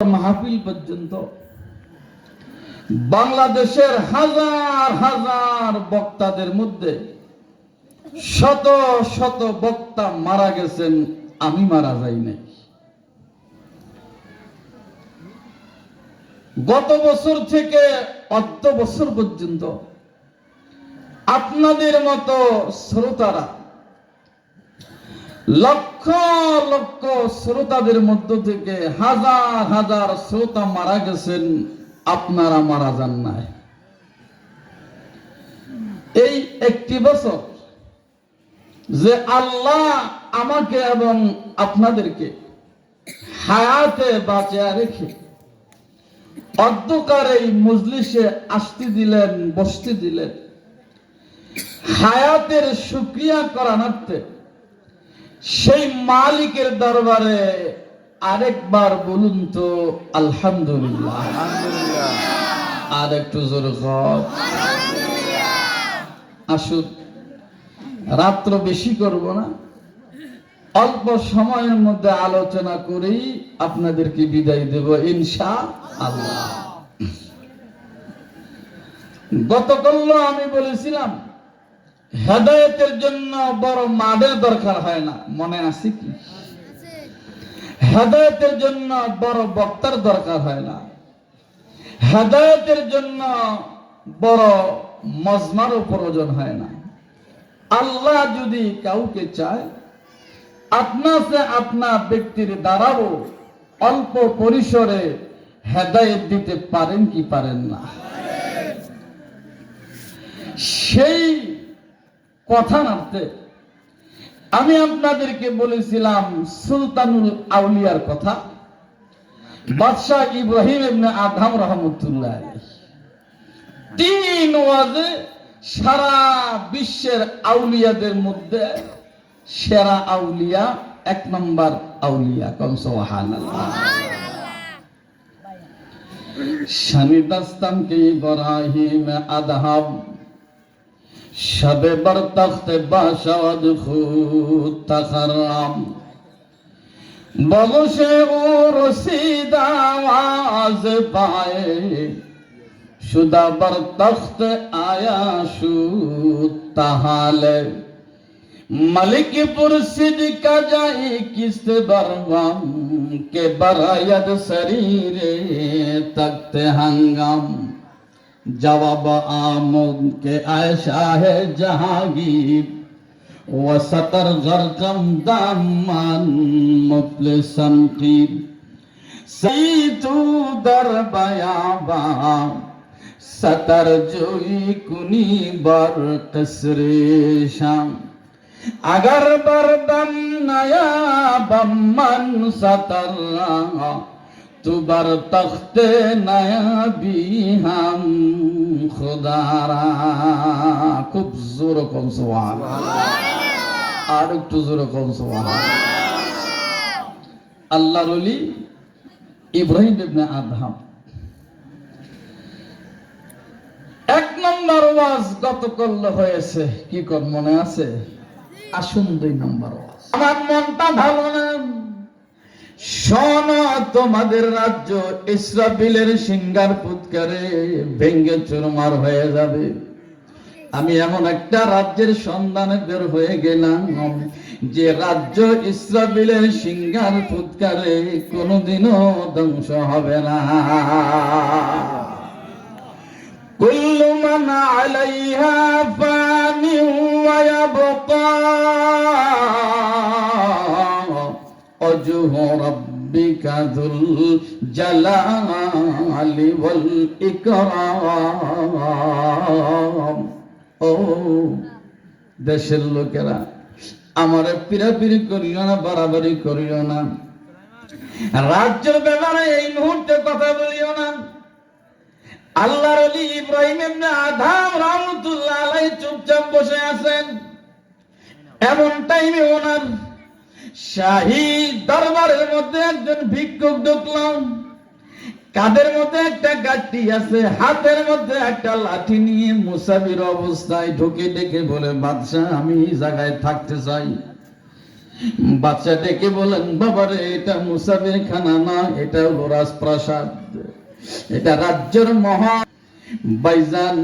মাহফিল পর্যন্ত বাংলাদেশের হাজার হাজার বক্তাদের মধ্যে শত শত বক্তা মারা গেছেন, আমি মারা যাই নাই। গত বছর থেকে অর্ধ বছর পর্যন্ত আপনাদের মতো শ্রোতারা লক্ষ লক্ষ শ্রোতাদের মধ্য থেকে হাজার হাজার শ্রোতা মারা গেছেন, আপনারা মারা যান নাই। এই একটি বছর যে আল্লাহ আমাকে এবং আপনাদেরকে হায়াতে বাঁচিয়ে রেখে অন্ধকার এই মজলিসে আসতে দিলেন, বসতে দিলেন। হায়াতের সুক্রিয়া করানার্থে সেই মালিকের দরবারে আরেকবার বলুন তো আলহামদুলিল্লাহ। আর একটু জোর। আসুন রাত্র বেশি করব না। অল্প সময়ের মধ্যে আলোচনা করেই আপনাদেরকে বিদায় দেব ইনশা আল্লাহ। গতকাল আমি বলেছিলাম হেদায়তের জন্য বড় মাদের দরকার হয় না, মনে আছে কি? হেদায়তের জন্য বড় বক্তার দরকার হয় না। হেদায়তের জন্য বড় মজমারও প্রয়োজন হয় না। আল্লাহ যদি কাউকে চায়, আপনার সে আপনার ব্যক্তির দ্বারাও অল্প পরিসরে হেদায়েত দিতে পারেন কি পারেন না। সেই কথা নাড়তে আমি আপনাদেরকে বলেছিলাম সুলতানুল আউলিয়ার কথা। বাদশাহ ইব্রাহিম ইবনে আদহাম রহমতুল্লাহ তিন ওয়াজে সারা বিশ্বের আউলিয়াদের মধ্যে সেরা আউলিয়া এক নম্বর আউলিয়া, কম সুবহানাল্লাহ। শানি দাস্তান কে ইব্রাহিম আদহাম شب بر تخت باشد خود تخرم. بغش او رسید آواز پائے، شدہ بر تخت آیا شود تحال ملک پر کا جائے کست بروام کے برایت سریر تخت ہنگم. জবাব আমদ কে আয়সা হে জাহাঙ্গীর وستر غرقم داما مفلسا قيد سيت در بيابا ستر جوئی کنی بر قصر شام اگر بردم نیابم من ستر তোবার তখতে নায়াবি হাম খুদারা। খুব জোর কম সোহান। আর একটু জোর কম সোহান। আল্লাহ রলি ইব্রাহিম ইবনে আদহাম। এক নম্বর ওয়াজ গত গতকাল হয়েছে। কি কর মনে আছে? আসুন দুই নম্বর ওয়াজ। আমার মনটা ভালো না। তোমাদের রাজ্য ইসরাফিলের সিঙ্গার পুৎকারে ভেঙ্গে চুরমার হয়ে যাবে। আমি এমন একটা রাজ্যের সন্ধানে বের হয়ে গেলাম, যে রাজ্য ইসরাফিলের সিঙ্গার ফুৎকারে কোনোদিনও ধ্বংস হবে না। কুল্লু মান আলাইহা পানি হুয়া ইয়াবকা وجه ربك ذو الجلال والإكرام ও দেশের লোকেরা আমার পিরাপিরি করিও না বাড়াবাড়ি করিও না রাজ্যের ব্যাপারে এই মুহূর্তে কথা বলিও না আল্লাহর আলী ইব্রাহিম ইবনে আদম রাহমাতুল্লাহ আলাইহি চুপচাপ বসে আছেন এমন টাইমে ওনার শাহী দরবারের মধ্যে একজন ভিক্ষুক ঢুকলাম। কাদের মধ্যে একটা গাঠি আছে, হাতের মধ্যে একটা লাঠি নিয়ে মুসাফির অবস্থায় ঢুকে ডেকে বলে, বাদশাহ, আমি জায়গায় থাকতে চাই। বাচ্চা ডেকে বলেন, বাবারে, এটা মুসাফির খানা না, এটা হলো রাজপ্রাসাদ। এটা রাজ্যের মহা বাইজান